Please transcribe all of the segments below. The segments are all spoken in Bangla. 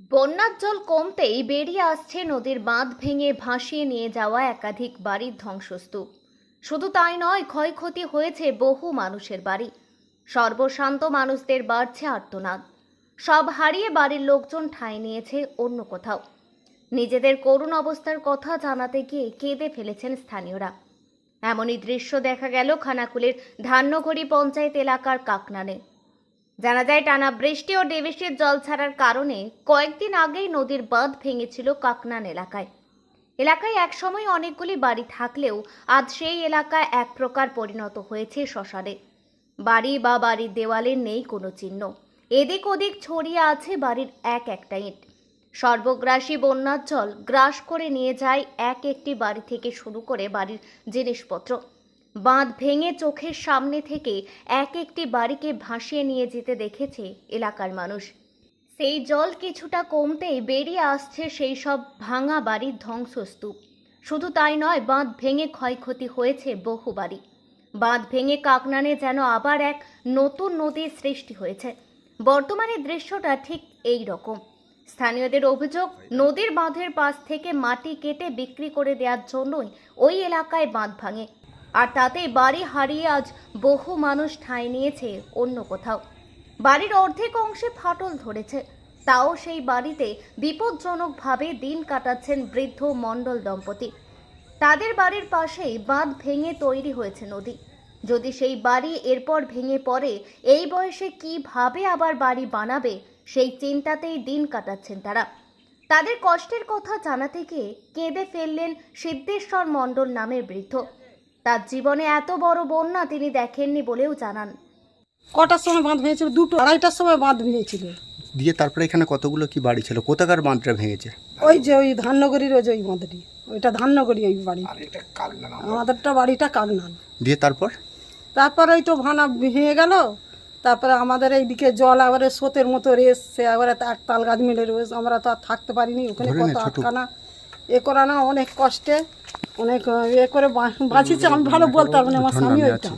বন্যার জল কমতেই বেরিয়ে আসছে নদীর বাঁধ ভেঙে ভাসিয়ে নিয়ে যাওয়া একাধিক বাড়ির ধ্বংসস্তূপ। শুধু তাই নয়, ক্ষয়ক্ষতি হয়েছে বহু মানুষের বাড়ি। সর্বশান্ত মানুষদের বাড়ছে আর্তনাদ। সব হারিয়ে বাড়ির লোকজন ঠাঁই নিয়েছে অন্য কোথাও। নিজেদের করুণ অবস্থার কথা জানাতে গিয়ে কেঁদে ফেলেছেন স্থানীয়রা। এমনই দৃশ্য দেখা গেল খানাকুলের ধান্যঘড়ি পঞ্চায়েত এলাকার কাকনানে। জানা যায়, টানা বৃষ্টি ও ডেভিসের জল ছাড়ার কারণে কয়েকদিন আগেই নদীর বাঁধ ভেঙেছিল কাকনান এলাকায়। এলাকায় একসময় অনেকগুলি বাড়ি থাকলেও আজ সেই এলাকা এক প্রকার পরিণত হয়েছে শ্মশানে। বাড়ি বা বাড়ির দেওয়ালে নেই কোনো চিহ্ন। এদিক ওদিক ছড়িয়ে আছে বাড়ির এক একটা ইট। সর্বগ্রাসী বন্যার জল গ্রাস করে নিয়ে যায় এক একটি বাড়ি থেকে শুরু করে বাড়ির জিনিসপত্র। বাঁধ ভেঙে চোখের সামনে থেকে এক একটি বাড়িকে ভাসিয়ে নিয়ে যেতে দেখেছে এলাকার মানুষ। সেই জল কিছুটা কমতেই বেরিয়ে আসছে সেই সব ভাঙা বাড়ির ধ্বংসস্তূপ। শুধু তাই নয়, বাঁধ ভেঙে ক্ষয়ক্ষতি হয়েছে বহু বাড়ি। বাঁধ ভেঙে কাকনানে যেন আবার এক নতুন নদীর সৃষ্টি হয়েছে। বর্তমানে দৃশ্যটা ঠিক এই রকম। স্থানীয়দের অভিযোগ, নদীর বাঁধের পাশ থেকে মাটি কেটে বিক্রি করে দেওয়ার জন্যই ওই এলাকায় বাঁধ ভাঙে। আর তাতে বাড়ি হারিয়ে আজ বহু মানুষ ঠাঁই নিয়েছে অন্য কোথাও। বাড়ির অর্ধেক অংশে ফাটল ধরেছে। তাও সেই বাড়িতে বিপজ্জনকভাবে দিন কাটাচ্ছেন বৃদ্ধ মণ্ডল দম্পতি। তাদের বাড়ির পাশেই বাঁধ ভেঙে তৈরি হয়েছে নদী। যদি সেই বাড়ি এরপর ভেঙে পড়ে, এই বয়সে কীভাবে আবার বাড়ি বানাবে, সেই চিন্তাতেই দিন কাটাচ্ছেন তারা। তাদের কষ্টের কথা জানাতে গিয়ে কেঁদে ফেললেন সিদ্ধেশ্বর মণ্ডল নামের বৃদ্ধ। তার জীবনে এত বড় বন্যা তিনি দেখেননি বলেও জানান। কটার সময় বাঁধ ভেঙেছিল? দুটো আড়াইটার সময় বাঁধ ভেঙেছিল। দিয়ে তারপরে এখানে কতগুলো কি বাড়ি ছিল? কোথাকার বাঁধটা ভেঙেছে? ওই যে ওই ধান্যগড়ির ওই যে ওই বাঁধটি। ওইটা ধান্যগড়ি ওই বাড়ি। আমাদেরটা বাড়িটা কাগনান দিয়ে তারপর? তারপরে ওই তো ভানা ভেঙে গেল। তারপরে আমাদের এইদিকে জল আবার স্রোতের মতো রেস সে একবারে এক তাল গাছ মিলে রয়েছে। আমরা তো আর থাকতে পারিনি। ওখানে কত। আটকানা এ করা না অনেক কষ্টে। অনেক এ করে বাঁচিয়েছে। আমি ভালো বলতে পারব না আমার স্বামী ওইটা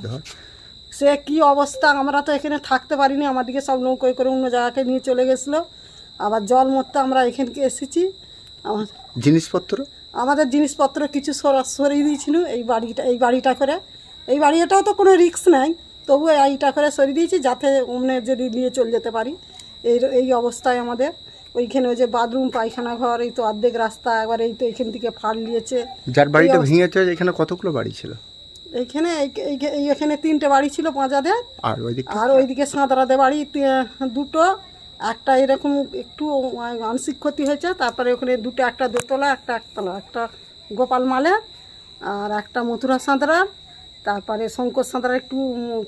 সে কি অবস্থা? আমরা তো এখানে থাকতে পারিনি আমাদেরকে সব নৌকোয় করে অন্য জায়গাকে নিয়ে চলে গেছিল। আবার জল মরতে আমরা এখানকে এসেছি। আমার জিনিসপত্র? আমাদের জিনিসপত্র কিছু সরা- সরিয়ে দিয়েছিল এই বাড়িটা এই বাড়িটা করে। এই বাড়িটাও তো কোনো রিস্ক নাই তবু এইটা করে সরিয়ে দিয়েছি যাতে অমনে যদি নিয়ে চলে যেতে পারি। এই এই অবস্থায় আমাদের। ওইখানে ওই যে বাথরুম পায়খানা ঘর এই তো অর্ধেক রাস্তা একবার এই তো এখান থেকে ফাল দিয়েছে। যার বাড়িটা ভেঙেছে এখানে কতগুলো বাড়ি ছিল? এইখানে এই- এই- এই এখানে তিনটে বাড়ি ছিল পাঁচাদের আর ওইদিকে আর ওইদিকে সাঁতরাতে বাড়ি দুটো। একটা এরকম একটু মানসিক ক্ষতি হয়েছে তারপরে ওখানে দুটো একটা দোতলা একটা একতলা একটা গোপাল মালে আর একটা মথুরা সাঁতরার। তারপরে শঙ্কর সাঁতরার একটু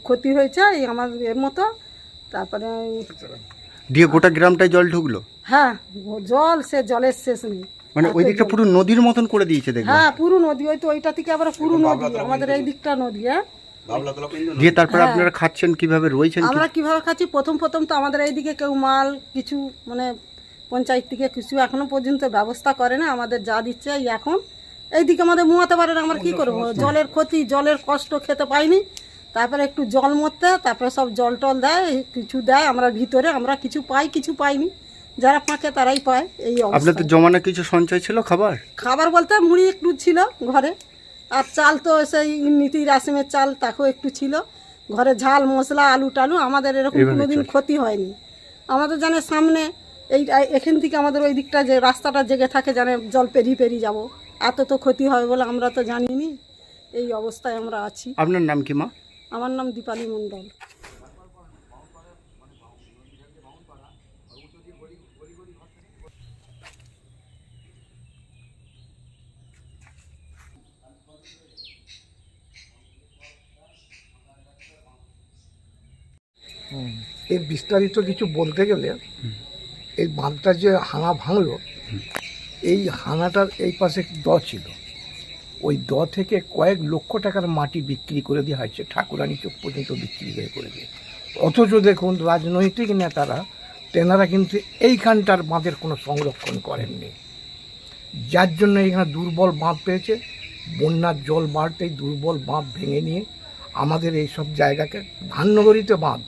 ক্ষতি হয়েছে এই আমার এর মতো। তারপরে দিয়ে গোটা গ্রামটায় জল ঢুকলো? হ্যাঁ জল সে জলের শেষ নেই। মানে ওই দিকটা পুরো নদীর মতন করে দিয়েছে দেখলাম। হ্যাঁ পুরো নদী ওই তো ওইটা থেকে আবার পুরো নদী আমাদের এই দিকটা নদী হ্যাঁ। দিয়ে তারপরে হ্যাঁ। আপনারা খাচ্ছেন কীভাবে রয়েছেন আমরা কীভাবে খাচ্ছি? প্রথম প্রথম তো আমাদের এইদিকে কেউ মাল কিছু মানে পঞ্চায়েত থেকে কিছু এখনও পর্যন্ত ব্যবস্থা করে না আমাদের যা দিচ্ছে এই এখন। এইদিকে আমাদের মুয়াতে পারে না আমরা কি করব? জলের ক্ষতি জলের কষ্ট খেতে পাইনি। তারপরে একটু জল মরতে তারপরে সব জল টল দেয় কিছু দেয় আমরা ভিতরে আমরা কিছু পাই কিছু পাইনি। যারা ফাঁকে তারাই পায় এই আপনাদের জমানো কিছু সঞ্চয় ছিল খাবার? খাবার বলতে মুড়ি একটু ছিল ঘরে আর চাল তো সেই নীতি রাসিমের চাল তাকেও একটু ছিল। ঘরে ঝাল মশলা আলু টালু আমাদের এরকম কোনোদিন ক্ষতি হয়নি। আমাদের জানে সামনে এই এখান থেকে আমাদের ওই দিকটা যে রাস্তাটা জেগে থাকে জানে জল পেরিয়ে পেরিয়ে যাব। এত তো ক্ষতি হবে বলে আমরা তো জানিনি। এই অবস্থায় আমরা আছি। আপনার নাম কি মা? আমার নাম দীপালি মণ্ডল। এর বিস্তারিত কিছু বলতে গেলে এই বাঁধটা যে হানা ভাঙলো এই হানাটার এই পাশে দ ছিল। ওই দ থেকে কয়েক লক্ষ টাকার মাটি বিক্রি করে দেওয়া হয়েছে, ঠাকুরানি চোখ পর্যন্ত বিক্রি হয়ে করে দিয়ে অথচ দেখুন, রাজনৈতিক নেতারা, তেনারা কিন্তু এইখানটার বাঁধের কোনো সংরক্ষণ করেননি। যার জন্য এখানে দুর্বল বাঁধ পেয়েছে, বন্যার জল বাড়তেই দুর্বল বাঁধ ভেঙে নিয়ে আমাদের এই সব জায়গাকে ধান্যগরিতে বাঁধ,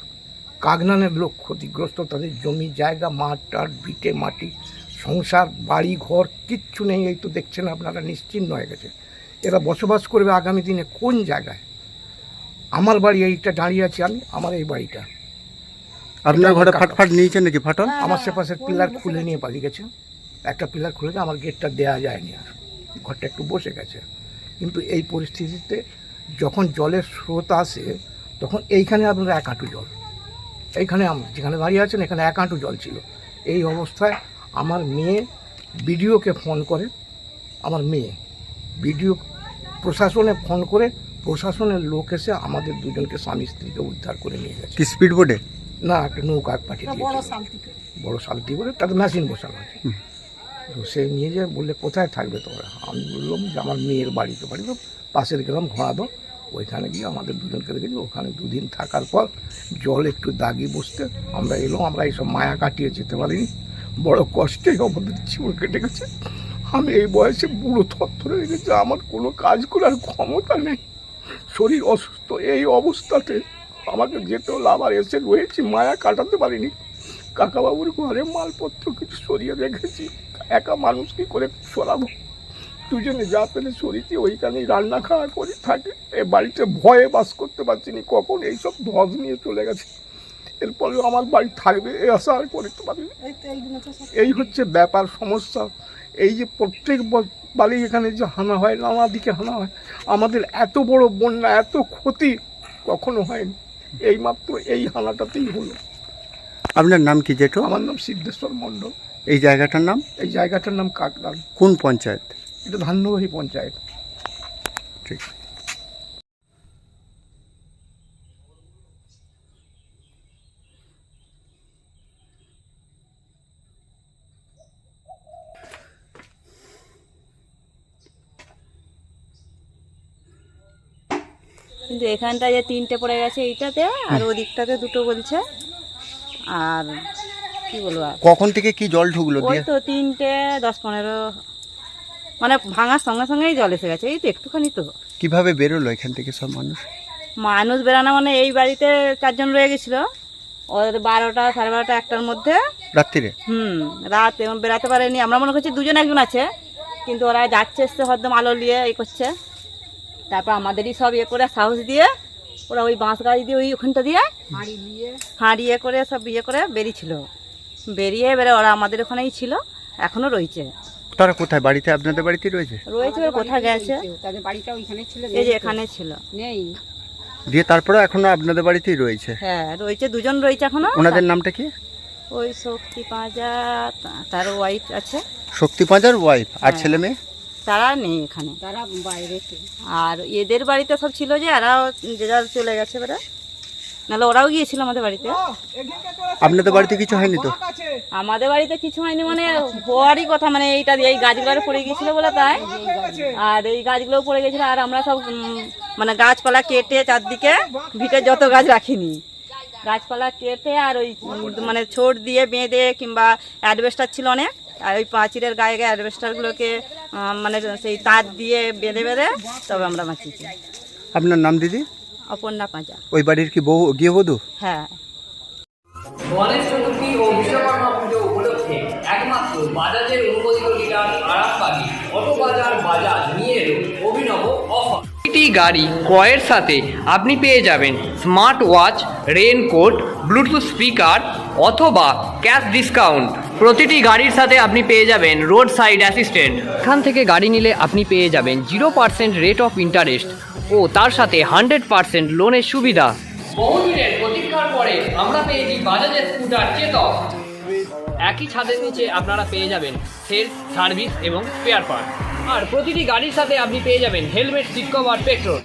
কাগনানের লোক ক্ষতিগ্রস্ত, তাদের জমি, জায়গা, মাঠ টাট, ভিটে মাটি, সংসার বাড়ি ঘর কিচ্ছু নেই, এই তো দেখছেন আপনারা, নিশ্চিন্ন হয়ে গেছে। এরা বসবাস করবে আগামী দিনে কোন জায়গায়? আমার বাড়ি এইটা দাঁড়িয়ে আছি আমি আমার এই বাড়িটা। আপনার ঘরে ফাটফাট নিয়েছেন নাকি ফাটল? আমার সেপাশের পিলার খুলে নিয়ে পালিয়ে গেছে। একটা পিলার খুলে দিয়ে আমার গেটটা দেওয়া যায়নি আর। ঘরটা একটু বসে গেছে। কিন্তু এই পরিস্থিতিতে যখন জলের স্রোত আসে তখন এইখানে আপনার এক হাঁটু জল। এইখানে আম- যেখানে দাঁড়িয়ে আছেন এখানে এক হাঁটু জল ছিল। এই অবস্থায় আমার মেয়ে বিডিওকে ফোন করে আমার মেয়ে বিডিও প্রশাসনে ফোন করে প্রশাসনের লোক এসে আমাদের দুজনকে স্বামী স্ত্রীকে উদ্ধার করে নিয়ে গেছে। কি স্পিড বোটে না একটা নৌকা পাঠিয়ে দিয়েছে। শান্তি বড় শান্তি করে তাতে মেশিন বসানো আছে। তো সে নিয়ে যায় বললে কোথায় থাকবে তোমরা আমি বললাম যে আমার মেয়ের বাড়িতে বাড়ি তো পাশের গ্রাম ঘোড়াদো ওইখানে গিয়ে আমাদের দুজনকে রেখেছি ওখানে দুদিন থাকার পর জল একটু দাগি বসতে আমরা এলাম। আমরা এইসব মায়া কাটিয়ে যেতে পারিনি। বড় কষ্টে আমাদের জীবন কেটে গেছে। আমি এই বয়সে বুড়ো থরথরে রেখেছি, আমার কোনো কাজ করার ক্ষমতা নেই। শরীর অসুস্থ, এই অবস্থাতে আমাকে যেতে হলো, আবার এসে রয়েছি, মায়া কাটাতে পারিনি। কাকাবাবুর ঘরে মালপত্র কিছু সরিয়ে রেখেছি, একা মানুষ কি করে সরাবো? দুজনে যা পেলে সরিয়েছি, ওইখানেই রান্না খাওয়া করে, থাকে। এ বাড়িতে ভয়ে বাস করতে পারছি না, কখন এইসব ধস নিয়ে চলে গেছে। এরপরেও আমার বাড়ি থাকবে এ আশা আর করতে পারিনি এই এই হচ্ছে ব্যাপার সমস্যা। এই যে প্রত্যেক বাড়ি এখানে যে হানা হয় নানা দিকে হানা হয় আমাদের এত বড় বন্যা এত ক্ষতি কখনো হয়নি। এইমাত্র এই হানাটাতেই হলো। আপনার নাম কি জেঠু? আমার নাম সিদ্ধেশ্বর মণ্ডল। এই জায়গাটার নাম? এই জায়গাটার নাম কাকরান কোন পঞ্চায়েত? এটা ধান্যবাহী পঞ্চায়েত। ঠিক। কিন্তু এখানটা যে তিনটে পড়ে গেছে এইটাতে আর ওদিকটাতে দুটো বলছে। আর কি বলব আর? কখন থেকে কি জল ঢুকলো ওই তো তিনটে দশ পনেরো মানে ভাঙার সঙ্গে সঙ্গেই জল এসে গেছে এই তো একটুখানি তো। কীভাবে বেরোলো এখান থেকে সব মানুষ? মানুষ বেরানো মানে এই বাড়িতে চারজন রয়ে গেছিল। ওদের বারোটা সাড়ে বারোটা একটার মধ্যে। রাত্রিরে? হুম রাত এবং বেরাতে পারেনি। আমরা মনে করছি দুজন একজন আছে কিন্তু ওরা যাচ্ছে এসছে হয়তো আলো নিয়ে এই করছে। তারপর আমাদেরই সব ইয়ে করে সাহস দিয়ে ওরা ওই বাঁশ গাছ দিয়ে ওই ওখানটা দিয়ে হাঁড়ি ইয়ে করে সব ইয়ে করে বেরিয়েছিল। বেরিয়ে এবারে ওরা আমাদের ওখানেই ছিল এখনও রয়েছে। তারা কোথায়? বাড়িতে আপনাদের বাড়িতে রয়েছে? রয়েছে কোথায় গেছে? তাদের বাড়িটা ওইখানে ছিল এই যে এখানে ছিল। নেই। দিয়ে তারপরে এখনও আপনাদের বাড়িতেই রয়েছে? হ্যাঁ রয়েছে দুজন রয়েছে এখনও। ওনাদের নামটা কি? ওই শক্তি পাঁজা তার ওয়াইফ আছে। শক্তি পাঁজার ওয়াইফ আর হ্যাঁ। ছেলে মেয়ে? তারা নেই এখানে। তারা বাইরে আর এদের বাড়িতে সব ছিল যে এরাও যে যার চলে গেছে এবারে। নাহলে ওরাও গিয়েছিল আমাদের বাড়িতে। আপনাদের বাড়িতে কিছু হয়নি তো? আমাদের বাড়িতে কিছু হয়নি মানে হওয়ারই কথা মানে এইটা এই গাছগুলো পড়ে গিয়েছিল বলে তাই। আর এই গাছগুলো পড়ে গেছিল আর আমরা সব মানে গাছপালা কেটে চারদিকে ভিটে যত গাছ রাখিনি। গাছপালা কেটে আর ওই মানে ছোট দিয়ে বেঁধে কিংবা অ্যাডভেস্টার ছিল অনেক। আর ওই পাঁচিরের গায়ে গায়ে অ্যাডভেস্টারগুলোকে মানে সেই তার দিয়ে বেঁধে বেঁধে তবে আমরা বাঁচিয়েছি। আপনার নাম দিদি? অপর্ণা পাঁচা ওই বাড়ির কি বউ গৃহবধূ? হ্যাঁ। গণেশ চতুর্থী ও বিশ্বকর্মা পুজো উপলক্ষে একমাত্র বাজাজের অনুমোদিত ডিলার আরামবাগী অটো বাজার বাজাজ নিয়ে এলো অভিনব অফার। প্রতিটি গাড়ি ক্রয়ের সাথে আপনি পেয়ে যাবেন smart watch raincoat bluetooth speaker অথবা ক্যাশ ডিসকাউন্ট। প্রতিটি গাড়ির সাথে আপনি পেয়ে যাবেন রোড সাইড অ্যাসিস্ট্যান্ট এখান থেকে গাড়ি নিলে আপনি পেয়ে যাবেন zero percent rate of interest ও তার সাথে হান্ড্রেড পার্সেন্ট লোনের সুবিধা। বহুদিনের প্রতীক্ষার পরে আমরা পেয়েছি বাজাজের স্কুটার চেতক একই ছাদের নিচে আপনারা পেয়ে যাবেন সেল সার্ভিস এবং স্পেয়ার পার্ট আর প্রতিটি গাড়ির সাথে আপনি পেয়ে যাবেন হেলমেট সিট কভার পেট্রোল